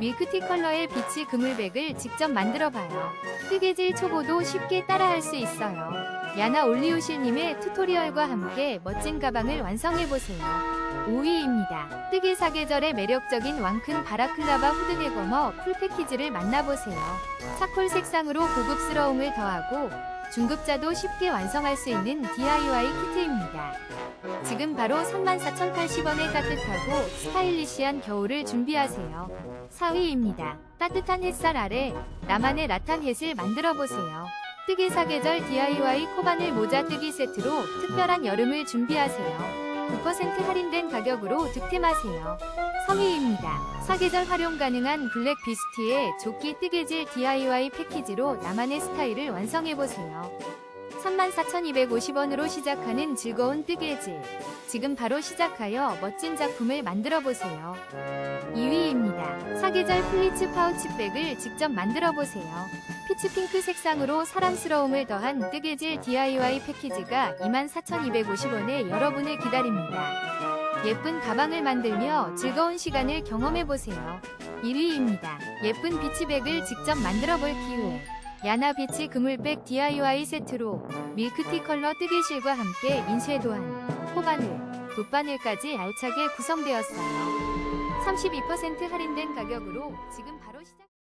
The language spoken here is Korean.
밀크티 컬러의 비치 그물백을 직접 만들어봐요. 뜨개질 초보도 쉽게 따라할 수 있어요. 야나 올리오실님의 튜토리얼과 함께 멋진 가방을 완성해보세요. 5위입니다. 뜨개 사계절의 매력적인 왕큰 바라클라바 후드네거머 풀패키지를 만나보세요. 차콜 색상으로 고급스러움을 더하고 중급자도 쉽게 완성할 수 있는 DIY 키트입니다. 지금 바로 34,080원에 따뜻하고 스타일리시한 겨울을 준비하세요. 4위입니다. 따뜻한 햇살 아래 나만의 라탄 햇을 만들어보세요. 뜨개 사계절 DIY 코바늘 모자 뜨기 세트로 특별한 여름을 준비하세요. 9% 할인된 가격으로 득템하세요. 3위입니다. 사계절 활용 가능한 블랙 비스티의 조끼 뜨개질 DIY 패키지로 나만의 스타일을 완성해보세요. 34,250원으로 시작하는 즐거운 뜨개질. 지금 바로 시작하여 멋진 작품을 만들어보세요. 2위입니다. 사계절 플리츠 파우치백을 직접 만들어보세요. 피치핑크 색상으로 사랑스러움을 더한 뜨개질 DIY 패키지가 24,250원에 여러분을 기다립니다. 예쁜 가방을 만들며 즐거운 시간을 경험해보세요. 1위입니다. 예쁜 비치백을 직접 만들어볼 기회. 야나 비치 그물백 DIY 세트로 밀크티 컬러 뜨개실과 함께 인쇄 도안, 코바늘, 붓바늘까지 알차게 구성되었어요. 32% 할인된 가격으로 지금 바로 시작